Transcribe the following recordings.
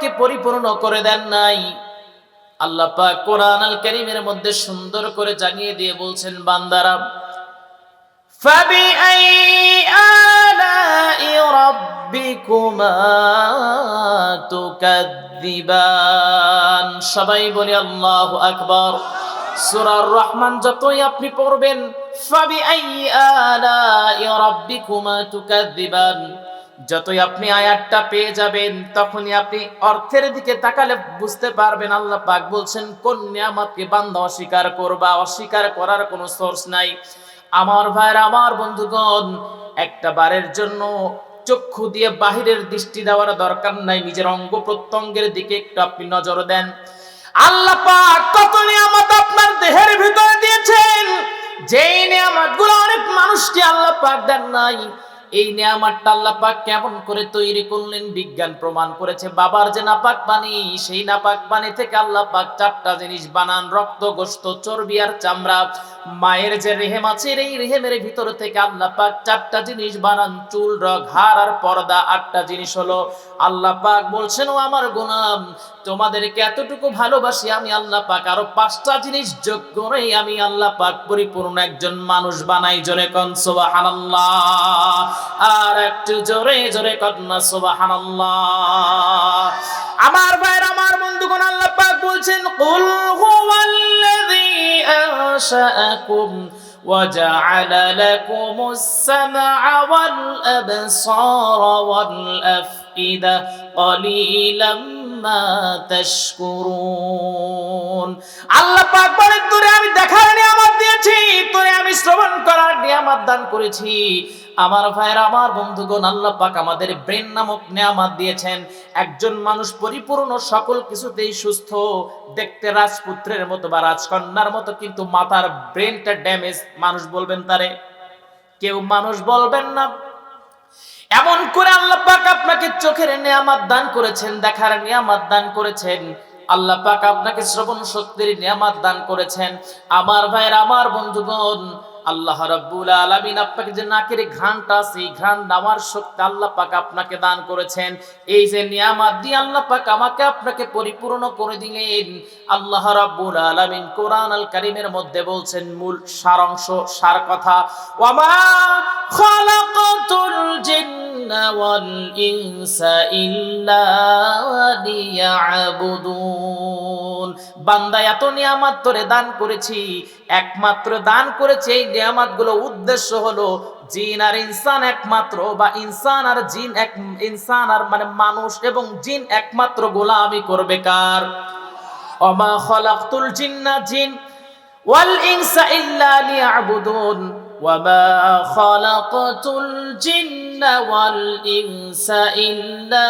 আমাকে পরিপূর্ণ করে দেন নাই। আল্লাহ পাক কোরআন আল কারীমের মধ্যে সুন্দর করে জানিয়ে দিয়ে বলছেন, বান্দারা সবাই বলি, আল্লাহু আকবার। রহমান যতই আপনি পড়বেন ফাবি আই আলাই রাব্বিকুমা যতই আপনি আয়াতটা পেয়ে যাবেন, তখনই আপনি অর্থের দিকে তাকালে বুঝতে পারবেন আল্লাহ পাক বলছেন, কোন নিয়ামতকে বান্দা অস্বীকার করবা? অস্বীকার করার কোনো সোর্স নাই। আমার ভাইয়ের, আমার বন্ধুগণ, একটা বারের জন্য চক্ষু দিয়ে বাহিরের দৃষ্টি দেওয়ার দরকার নাই, নিজের অঙ্গ প্রত্যঙ্গের দিকে একটু আপনি নজর দেন। আল্লাহ পাক কত নিয়ামত আপনার দেহের ভিতরে দিয়েছেন। যেই নিয়ামতগুলো অনেক মানুষকে আল্লাহ পাক দেন নাই এই নিয়ামতটা আল্লাহ পাক কেমন করে তৈরি করলেন? বিজ্ঞান প্রমাণ করেছে, বাবার যে নাপাক পানি সেই নাপাক পানি থেকে আল্লাহ পাক চারটা জিনিস বানান রক্ত গোস্ত চর্বি আর চামড়া। মায়ের যে রেহেম আছে এই রেহেমের ভিতর থেকে আল্লাহ পাক চারটা জিনিস বানান। চুল, রগ, হাড় আর পর্দা আটটা জিনিস হলো। আল্লাহ পাক বলছেন, ও আমার গোলাম, তোমাদেরকে এতটুকু ভালোবাসি আমি আল্লাহ পাক। আরও পাঁচটা জিনিস যোগ করে আমি আল্লাহ পাক পরিপূর্ণ একজন মানুষ বানাই জোরে কন, সুবহানাল্লাহ। আর একটু জোরে জোরে কন্যা সুবহানাল্লাহ। আমার ভাইয়ের, আমার বন্ধুগণ, আল্লাহ পাক বলছেন, কুল হুয়াল্লাযী আনশাআকুম وجعل لكم السمع والأبصار والأفئدة قليلا ما تشكرون আল্লাহ পাক বলেন তোরে আমি দেখার নিয়ামত দিয়েছি তোরে আমি শ্রবণ করার নিয়ামত দান করেছি। আমার ভাইয়ের, আমার বন্ধুগণ, আল্লাহ পাক আমাদের ব্রেন নামক নিয়ামত দিয়েছেন। একজন মানুষ পরিপূর্ণ সকল কিছুতেই সুস্থ, দেখতে রাজপুত্রের মতো বা রাজকন্যার মতো, কিন্তু মাথার ব্রেনটা ড্যামেজ। মানুষ বলবেন তারে? কেউ মানুষ বলবেন না। এমন করে আল্লাহ পাক আপনাকে চোখের নিয়ামত দান করেছেন, দেখার নিয়ামত দান করেছেন। আল্লাহ পাক আপনাকে শ্রবণ শক্তির নিয়ামত দান করেছেন। আমার ভাইয়ের, আমার বন্ধুগণ, আল্লাহ রাব্বুল আলামিন আপনাকে যে নাকের ঘ্রাণটা, সেই ঘ্রাণ নেওয়ার শক্তি আল্লাহ পাক আপনাকে দান করেছেন। এই যে নিয়ামত দিয়ে আল্লাহ পাক আমাকে আপনাকে পরিপূর্ণ করে দিলেন। আল্লাহ রাব্বুল আলামিন কোরআন আল কারীমের মধ্যে বলছেন, মূল সারাংশ, সার কথা, ওয়ামা খালাকাতুল জিন্না ওয়াল ইনসা ইল্লা এত নিয়ামত দান করেছি, একমাত্র দান করেছে, এই উদ্দেশ্য হলো জিন আর ইনসান একমাত্র বা ইনসান আর জিন এক, ইনসান আর মানে মানুষ এবং জিন একমাত্র গোলামি করবে কার? অমা খলাকতুল জিন্না জিন, ওয়াল ইনসা ইল্লা জিন্না ওয়াল ইনসা ইল্লা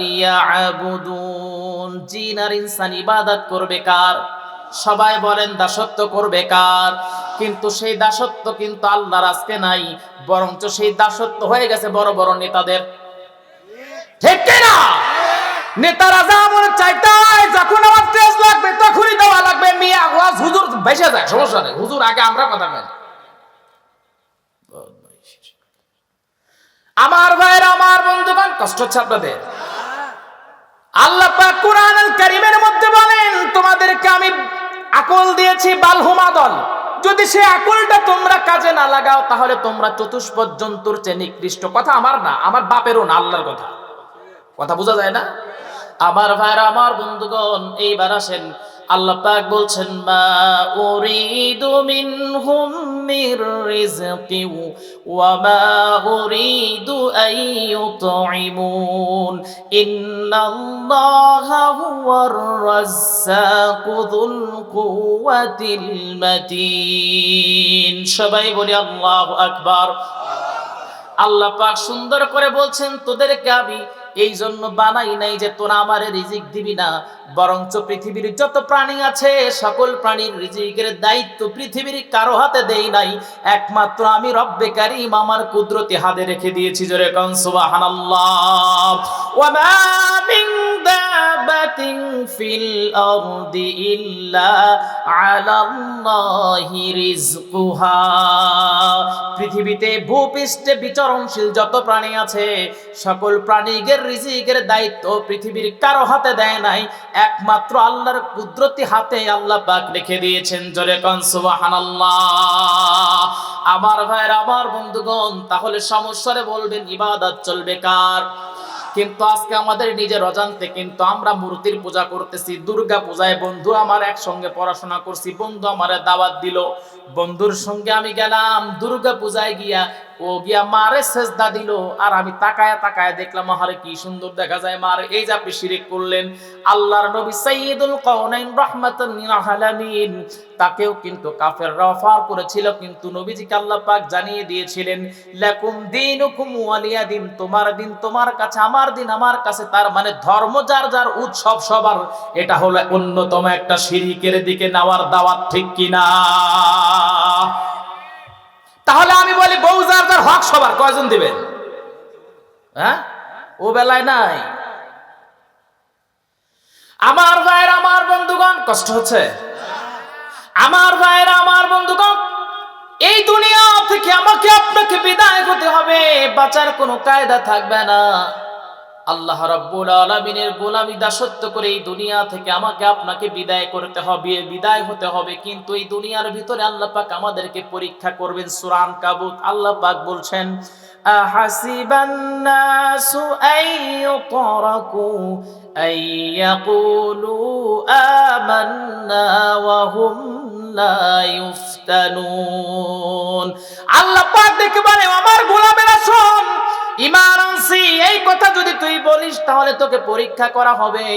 লিয়াবুদুন জিন আর ইনসান ইবাদত করবে কার? সবাই বলেন দাসত্ব করবে কার? কিন্তু সেই দাসত্ব কিন্তু আল্লাহর আজকে নাই বরঞ্চ সেই দাসত্ব হয়ে গেছে বড় বড় নেতাদের। ঠিক না? নেতারা যা মনে চাইতে হয়, যখন আমার তেজ লাগবে তখনই দেওয়া লাগবে। মিয়া হুজুর বেসে যায় সমস্যা নেই। হুজুর আগে আমরা কথা বলি। আমার ভাইয়ের, আমার বন্ধুগণ, কষ্ট হচ্ছে আপনাদের। আল্লাহ পাক কোরআন আল কারীমের মধ্যে বলেন, তোমাদেরকে আমি আকল দিয়েছি বালহুমা দল। যদি সে আকলটা তোমরা কাজে না লাগাও, তাহলে তোমরা চতুষ্পদ জন্তুর চেয়ে নিকৃষ্ট। কথা আমার না, আমার বাপেরও না, আল্লাহর কথা। কথা বোঝা যায় না? আমার ভাইরা আমার বন্ধুগণ, এইবার আসেন। আল্লাহ পাক বলছেন, মা উরিদু মিনহুম মির রিজকি ওয়া মা উরিদু আন ইউতঈমুন ইন্নাল্লাহা হুয়ার রাজ্জাকু কুওয়াতিল মাতিন। সবাই বলি, আল্লাহু আকবার। আল্লাহ পাক সুন্দর করে বলছেন, তোদেরকে আমি এই জন্য বানাই নাই যে তোরা আমার রিজিক দিবি না, বরঞ্চ পৃথিবীর যত প্রাণী আছে, সকল প্রাণীর রিজিকের দায়িত্ব পৃথিবীর কারও হাতে দেই নাই। একমাত্র আমি রব্বে কারিম, আমার কুদরতি হাতে রেখে দিয়েছি, জোরে কন দাব্বাতিন ফিল আরদি ইল্লা আলাল্লাহি রিজকুহা পৃথিবীতে ভূপৃষ্ঠে বিচরণশীল যত প্রাণী আছে, সকল প্রাণীদের রিজিকের দায়িত্ব পৃথিবীর কারও হাতে দেয় নাই, একমাত্র আল্লাহর কুদরতি হাতে আল্লাহ পাক রেখে দিয়েছেন। জোরে কন, সুবহানাল্লাহ। আমার ভাইয়ের, আমার বন্ধুগণ, তাহলে সমস্যারে বলবেন, ইবাদত চলবে কার? কিন্তু আজকে আমাদের নিজের অজান্তে কিন্তু আমরা মূর্তির পূজা করতেছি, দুর্গা পূজায় বন্ধু আমার একসঙ্গে পড়াশোনা করছি, বন্ধু আমার দাওয়াত দিল। বন্ধুর সঙ্গে আমি গেলাম, দুর্গা পূজায় গিয়া ও গিয়া মারে সেজদা দিল, আর আমি তাকায় তাকায় দেখলাম, আহারে কি সুন্দর দেখা যায় মারে, এই যে আপনি শিরিক করলেন। আল্লাহর নবী সাইয়্যিদুল কাউনাইন রাহমাতাল লিল আলামিন, তাকেও কিন্তু কাফেররা অফার করেছিল, কিন্তু নবীজিকে আল্লাহ পাক জানিয়ে দিয়েছিলেন, লাকুম দীনুকুম ওয়ালিয়া দিন তোমার দিন তোমার কাছে, আমার দিন আমার কাছে, তার মানে ধর্ম যার যার, উৎসব সবার, এটা হলো অন্যতম একটা শিরিকের দিকে নেওয়ার দাওয়াত, ঠিক কিনা? তাহলে আমি বলি বউ যার যার হক সবার, কয়জন দিবেন? হ্যাঁ? ও বেলায় নাই। আমার ভাইয়ের, আমার বন্ধুগণ, কষ্ট হচ্ছে? আমার ভাইয়ের, আমার বন্ধুগণ, এই দুনিয়া থেকে আমাকে আপনাকে বিদায় হতে হবে, বাঁচার কোনো কায়দা থাকবে না। আল্লাহ রাব্বুল আলামিনের গোলামি দাসত্ব করে এই দুনিয়া থেকে আমাকে আপনাকে বিদায় করতে হবে, বিদায় হতে হবে। কিন্তু এই দুনিয়ার ভিতরে আল্লাহ পাক আমাদেরকে পরীক্ষা করবেন সুরান কাবুত। আল্লাহ পাক বলছেন আহাসিবান নাসু আইয়ুতরাকু আইয়াকুলু আমান্না ওয়া হুম লা ইফতানুন। আল্লাহ পাক দেখে বলে, আমার গোলামেরা শোন ইমান আনছি কথা যদি তুই বলিস, তাহলে তোকে পরীক্ষা করা হবে।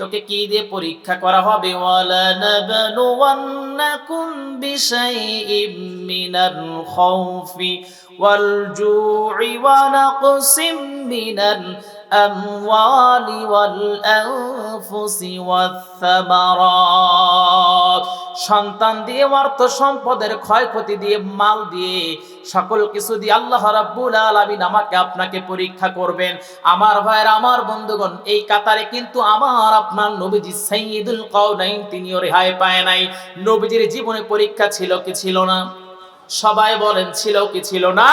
তোকে কি দিয়ে পরীক্ষা করা হবে? ওয়ালা নাবলুওয়ান্নাকুম বিশাইইম সন্তান দিয়ে, অর্থ সম্পদের ক্ষয়ক্ষতি দিয়ে, মাল দিয়ে, সকল কিছু দিয়ে আল্লাহ রাব্বুল আলামিন আমাকে, আপনাকে পরীক্ষা করবেন। আমার ভাইয়ের, আমার বন্ধুগণ, এই কাতারে কিন্তু আমার, আপনার নবীজি সাইয়্যিদুল কাউনাইন তিনিও রেহাই পায় নাই। নবীজির জীবনে পরীক্ষা ছিল কি ছিল না? সবাই বলেন, ছিল কি ছিল না?